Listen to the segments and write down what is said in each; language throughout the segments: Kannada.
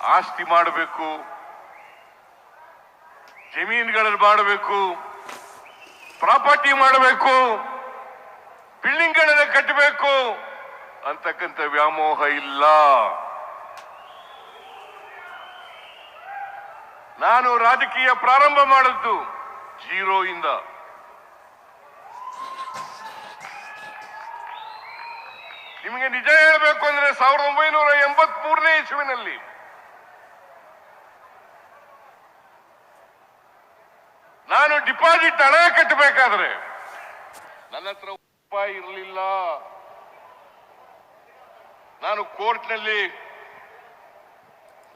ಆಸ್ತಿ ಮಾಡಬೇಕು, ಜಮೀನುಗಳಲ್ಲಿ ಮಾಡಬೇಕು ಪ್ರಾಪರ್ಟಿ ಮಾಡಬೇಕು, ಬಿಲ್ಡಿಂಗ್ಗಳನ್ನು ಕಟ್ಟಬೇಕು, ಅಂತಕ್ಕಂಥ ವ್ಯಾಮೋಹ ಇಲ್ಲ. ನಾನು ರಾಜಕೀಯ ಪ್ರಾರಂಭ ಮಾಡಿದ್ದು ಜೀರೋ ಇಂದ. ನಿಮಗೆ ನಿಜ ಹೇಳಬೇಕು ಅಂದ್ರೆ ಸಾವಿರದ ಒಂಬೈನೂರ ಎಂಬತ್ ಮೂರನೇ ಇಸುವಿನಲ್ಲಿ ನಾನು ಡಿಪಾಸಿಟ್ ಹಣ ಕಟ್ಟಬೇಕಾದ್ರೆ. ನನ್ನ ಹತ್ರ ರೂಪಾಯಿ ಇರಲಿಲ್ಲ. ನಾನು ಕೋರ್ಟ್ನಲ್ಲಿ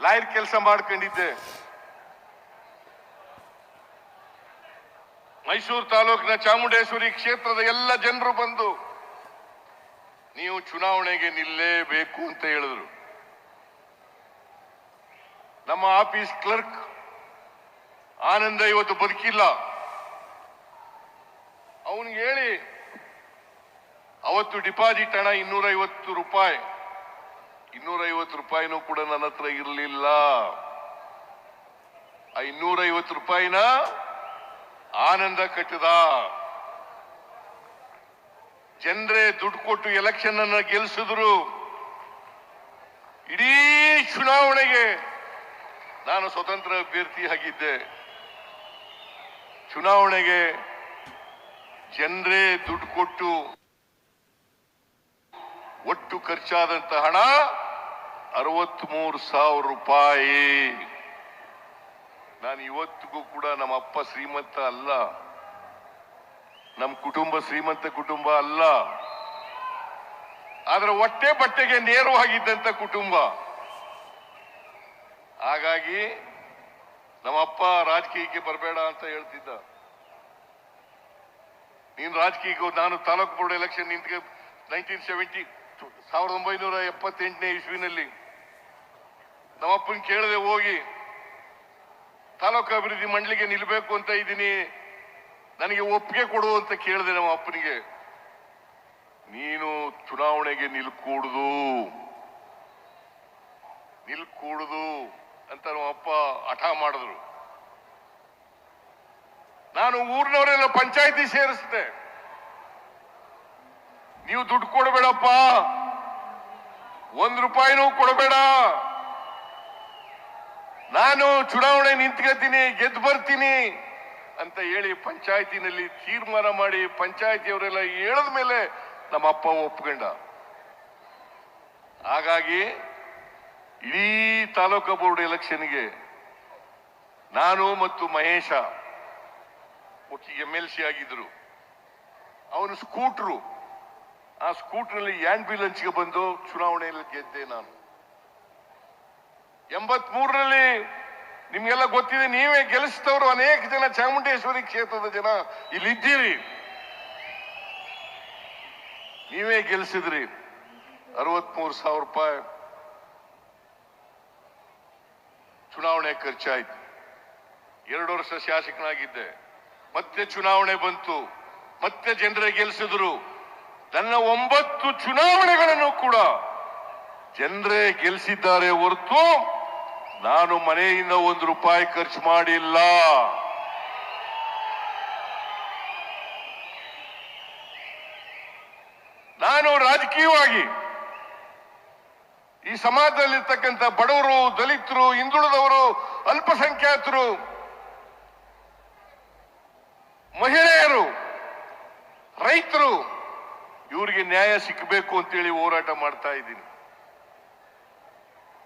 ಲಾಯರ್ ಕೆಲಸ ಮಾಡ್ಕೊಂಡಿದ್ದೆ. ಮೈಸೂರು ತಾಲೂಕಿನ ಚಾಮುಂಡೇಶ್ವರಿ ಕ್ಷೇತ್ರದ ಎಲ್ಲ ಜನರು ಬಂದು, ನೀವು ಚುನಾವಣೆಗೆ ನಿಲ್ಲೇಬೇಕು ಅಂತ ಹೇಳಿದ್ರು. ನಮ್ಮ ಆಫೀಸ್ ಕ್ಲರ್ಕ್ ಆನಂದ ಇವತ್ತು ಬದುಕಿಲ್ಲ. ಅವನಿಗೆ ಹೇಳಿ, ಅವತ್ತು ಡಿಪಾಸಿಟ್ ಹಣ ಇನ್ನೂರೈವತ್ತು ರೂಪಾಯಿ. ಇನ್ನೂರೈವತ್ತು ರೂಪಾಯಿನೂ ಕೂಡ ನನ್ನ ಹತ್ರ ಇರಲಿಲ್ಲ. ಆ ಇನ್ನೂರೈವತ್ತು ರೂಪಾಯಿನ ಆನಂದ ಕಟ್ಟಿದ. ಜನರೇ ದುಡ್ಡು ಕೊಟ್ಟು ಎಲೆಕ್ಷನ್ ಅನ್ನ ಗೆಲ್ಲಿಸಿದ್ರು ಇಡೀ ಚುನಾವಣೆಗೆ ನಾನು ಸ್ವತಂತ್ರ ಅಭ್ಯರ್ಥಿ ಆಗಿದ್ದೆ. ಚುನಾವಣೆಗೆ ಜನರೇ ದುಡ್ಡು ಕೊಟ್ಟು ಒಟ್ಟು ಖರ್ಚಾದಂತ ಹಣ ಅರವತ್ಮೂರು ಸಾವಿರ ರೂಪಾಯಿ. ನಾನು ಇವತ್ತಿಗೂ ಕೂಡ ನಮ್ಮ ಅಪ್ಪ ಶ್ರೀಮಂತ ಅಲ್ಲ. ನಮ್ಮ ಕುಟುಂಬ ಶ್ರೀಮಂತ ಕುಟುಂಬ ಅಲ್ಲ. ಆದ್ರೆ ಹೊಟ್ಟೆ ಬಟ್ಟೆಗೆ ನೇರವಾಗಿದ್ದಂತ ಕುಟುಂಬ. ಹಾಗಾಗಿ ನಮ್ಮಪ್ಪ ರಾಜಕೀಯಕ್ಕೆ ಬರಬೇಡ ಅಂತ ಹೇಳ್ತಿದ್ದ. ನೀನ್ ರಾಜಕೀಯಕ್ಕೆ ನಾನು ತಾಲೂಕು ಬೋರ್ಡ್ ಎಲೆಕ್ಷನ್ ನಿಂತ್ಕೆ ನೈನ್ಟೀನ್ ಸೆವೆಂಟಿ ಸಾವಿರದ ಒಂಬೈನೂರ ಎಪ್ಪತ್ತೆಂಟನೇ ಇಸ್ವಿನಲ್ಲಿ ನಮ್ಮಪ್ಪನ್ ಕೇಳದೆ ಹೋಗಿ ತಾಲೂಕು ಅಭಿವೃದ್ಧಿ ಮಂಡಳಿಗೆ ನಿಲ್ಲಬೇಕು ಅಂತ ಇದ್ದೀನಿ, ನನಗೆ ಒಪ್ಪಿಗೆ ಕೊಡು ಅಂತ ಕೇಳಿದೆ ನಮ್ಮ ಅಪ್ಪನಿಗೆ ನೀನು ಚುನಾವಣೆಗೆ ನಿಲ್ಕೂಡುದು. ನಿಲ್ಕೂಡುದು ಅಂತ ನಮ್ಮ ಅಪ್ಪ ಹಠ ಮಾಡಿದ್ರು. ನಾನು ಊರಿನವರೆಲ್ಲ ಪಂಚಾಯತಿ ಸೇರಿಸಿದೆ. ನೀವು ದುಡ್ಡು ಕೊಡಬೇಡಪ್ಪ. ಒಂದ್ ರೂಪಾಯಿನೂ ಕೊಡಬೇಡ. ನಾನು ಚುನಾವಣೆ ನಿಂತ್ಕೋತೀನಿ ಗೆದ್ದು ಬರ್ತೀನಿ ಅಂತ ಹೇಳಿ ಪಂಚಾಯತಿನಲ್ಲಿ ತೀರ್ಮಾನ ಮಾಡಿ ಪಂಚಾಯತಿಯವರೆಲ್ಲ ಹೇಳದ ಮೇಲೆ ನಮ್ಮ ಅಪ್ಪ ಒಪ್ಕೊಂಡ. ಹಾಗಾಗಿ ಇಡೀ ತಾಲೂಕು ಬೋರ್ಡ್ ಎಲೆಕ್ಷನ್ಗೆ ನಾನು ಮತ್ತು ಮಹೇಶ ಎಂ ಎಲ್ ಸಿ ಆಗಿದ್ರು. ಅವನು ಸ್ಕೂಟ್ರು. ಆ ಸ್ಕೂಟ್ರಲ್ಲಿ ಆಂಬ್ಯುಲೆನ್ಸ್ಗೆ ಬಂದು ಚುನಾವಣೆಯಲ್ಲಿ ಗೆದ್ದೆ ನಾನು. ಎಂಬತ್ ಮೂರರಲ್ಲಿ ನಿಮ್ಗೆಲ್ಲ ಗೊತ್ತಿದೆ, ನೀವೇ ಗೆಲ್ಲಿಸಿದವರು ಅನೇಕ ಜನ ಚಾಮುಂಡೇಶ್ವರಿ ಕ್ಷೇತ್ರದ ಜನ ಇಲ್ಲಿದ್ದೀರಿ. ನೀವೇ ಗೆಲ್ಲಿಸಿದ್ರಿ. ಅರವತ್ಮೂರು ಸಾವಿರ ರೂಪಾಯಿ ಚುನಾವಣೆ ಖರ್ಚಾಯ್ತು. ಎರಡು ವರ್ಷ ಶಾಸಕನಾಗಿದ್ದೆ. ಮತ್ತೆ ಚುನಾವಣೆ ಬಂತು, ಮತ್ತೆ ಜನರೇ ಗೆಲ್ಲಿಸಿದ್ರು ನನ್ನ ಒಂಬತ್ತು ಚುನಾವಣೆಗಳನ್ನು ಕೂಡ ಜನರೇ ಗೆಲ್ಲಿಸಿದ್ದಾರೆ ಹೊರತು ನಾನು ಮನೆಯಿಂದ ಒಂದು ರೂಪಾಯಿ ಖರ್ಚು ಮಾಡಿಲ್ಲ. ನಾನು ರಾಜಕೀಯವಾಗಿ ಈ ಸಮಾಜದಲ್ಲಿರ್ತಕ್ಕಂಥ ಬಡವರು, ದಲಿತರು, ಹಿಂದುಳಿದವರು, ಅಲ್ಪಸಂಖ್ಯಾತರು ಮಹಿಳೆಯರು, ರೈತರು, ಇವರಿಗೆ ನ್ಯಾಯ ಸಿಕ್ಕಬೇಕು ಅಂತೇಳಿ ಹೋರಾಟ ಮಾಡ್ತಾ ಇದ್ದೀನಿ.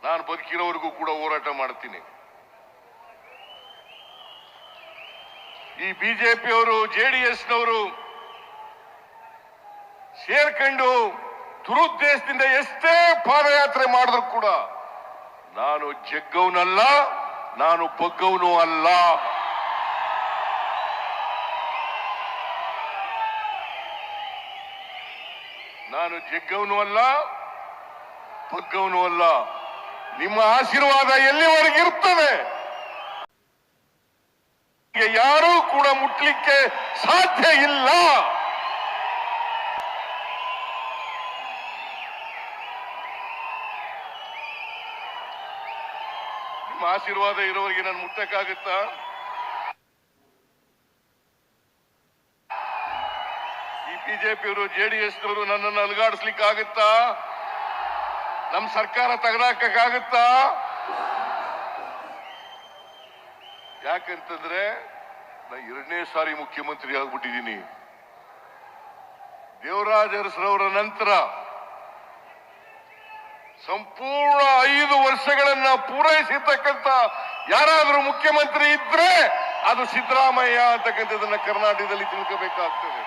ನಾನು ಬದುಕಿರೋವರೆಗೂ ಕೂಡ ಹೋರಾಟ ಮಾಡ್ತೀನಿ. ಈ ಬಿಜೆಪಿಯವರು ನವರು ಸೇರ್ಕೊಂಡು ದುರುದ್ದೇಶದಿಂದ ಎಷ್ಟೇ ಪಾದಯಾತ್ರೆ ಮಾಡಿದ್ರು ಕೂಡ ನಾನು ಜಗ್ಗವನಲ್ಲ, ನಾನು ಬಗ್ಗವನು ಅಲ್ಲ. ನಾನು ಜಗ್ಗವನು ಅಲ್ಲ, ಪಗ್ಗವನು ಅಲ್ಲ. ನಿಮ್ಮ ಆಶೀರ್ವಾದ ಎಲ್ಲಿವರೆಗೆ ಇರ್ತದೆ ಯಾರೂ ಕೂಡ ಮುಟ್ಲಿಕ್ಕೆ ಸಾಧ್ಯ ಇಲ್ಲ. ನಿಮ್ಮ ಆಶೀರ್ವಾದ ಇರೋರಿಗೆ ನಾನು ಮುಟ್ಟಕ್ಕಾಗುತ್ತಾ? ಈ ಡಿ ಎಸ್ನವರು ನನ್ನನ್ನು ಅಲುಗಾಡಿಸ್ಲಿಕ್ಕೆ ಆಗುತ್ತಾ? ನಮ್ಮ ಸರ್ಕಾರ ತೆಗೆದಾಕಕ್ಕಾಗುತ್ತಾ? ಯಾಕಂತಂದ್ರೆ ನಾ ಎರಡನೇ ಸಾರಿ ಮುಖ್ಯಮಂತ್ರಿ ಆಗ್ಬಿಟ್ಟಿದ್ದೀನಿ. ದೇವರಾಜ ಅರಸರವರ ನಂತರ ಸಂಪೂರ್ಣ ಐದು ವರ್ಷಗಳನ್ನ ಪೂರೈಸಿರ್ತಕ್ಕಂಥ ಯಾರಾದರೂ ಮುಖ್ಯಮಂತ್ರಿ ಇದ್ರೆ ಅದು ಸಿದ್ದರಾಮಯ್ಯ ಅಂತಕ್ಕಂಥದ್ದನ್ನ ಕರ್ನಾಟಕದಲ್ಲಿ ತಿಳ್ಕೋಬೇಕಾಗ್ತದೆ.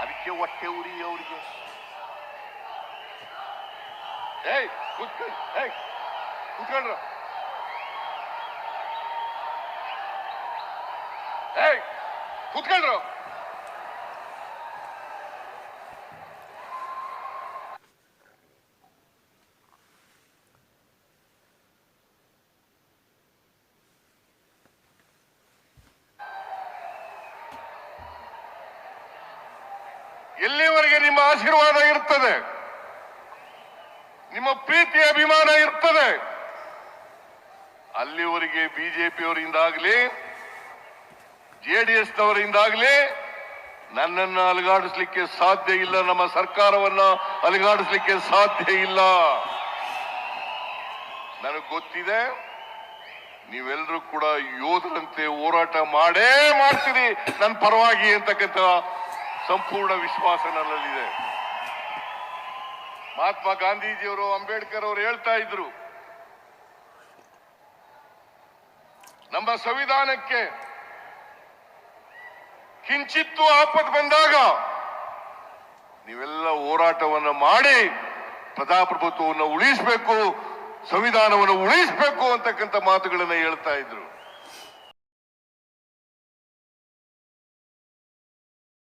ಅದಕ್ಕೆ ಹೊಟ್ಟೆ ಉರಿ ಅವರಿಗೆ. ಏಯ್ ಕೂತ್ಕೊಳ್ಳಿ ಏಯ್ ಕೂತ್ಕೊಂಡ್ರ. ಏಯ್ ಕೂತ್ಕೊಂಡ್ರು. ಎಲ್ಲಿವರೆಗೆ ನಿಮ್ಮ ಆಶೀರ್ವಾದ ಇರ್ತದೆ? ನಿಮ್ಮ ಪ್ರೀತಿ ಅಭಿಮಾನ ಇರ್ತದೆ? ಅಲ್ಲಿವರೆಗೆ ಬಿಜೆಪಿಯವರಿಂದಾಗಲಿ ಜೆಡಿಎಸ್ ನವರಿಂದಾಗಲಿ ನನ್ನನ್ನು ಅಲುಗಾಡಿಸ್ಲಿಕ್ಕೆ ಸಾಧ್ಯ ಇಲ್ಲ, ನಮ್ಮ ಸರ್ಕಾರವನ್ನ ಅಲುಗಾಡಿಸ್ಲಿಕ್ಕೆ ಸಾಧ್ಯ ಇಲ್ಲ. ನನಗೆ ಗೊತ್ತಿದೆ, ನೀವೆಲ್ಲರೂ ಕೂಡ ಯೋಧರಂತೆ ಹೋರಾಟ ಮಾಡೇ ಮಾಡ್ತೀರಿ. ನನ್ನ ಪರವಾಗಿ ಅಂತಕ್ಕಂಥ ಸಂಪೂರ್ಣ ವಿಶ್ವಾಸ ನನ್ನಲ್ಲಿದೆ. ಮಹಾತ್ಮ ಗಾಂಧೀಜಿಯವರು, ಅಂಬೇಡ್ಕರ್ ಅವರು ಹೇಳ್ತಾ ಇದ್ರು, ನಮ್ಮ ಸಂವಿಧಾನಕ್ಕೆ ಕಿಂಚಿತ್ತು ಆಪತ್ ಬಂದಾಗ ನೀವೆಲ್ಲ ಹೋರಾಟವನ್ನ ಮಾಡಿ ಪ್ರಜಾಪ್ರಭುತ್ವವನ್ನು ಉಳಿಸಬೇಕು, ಸಂವಿಧಾನವನ್ನು ಉಳಿಸಬೇಕು ಅಂತಕ್ಕಂಥ ಮಾತುಗಳನ್ನು ಹೇಳ್ತಾ ಇದ್ರು.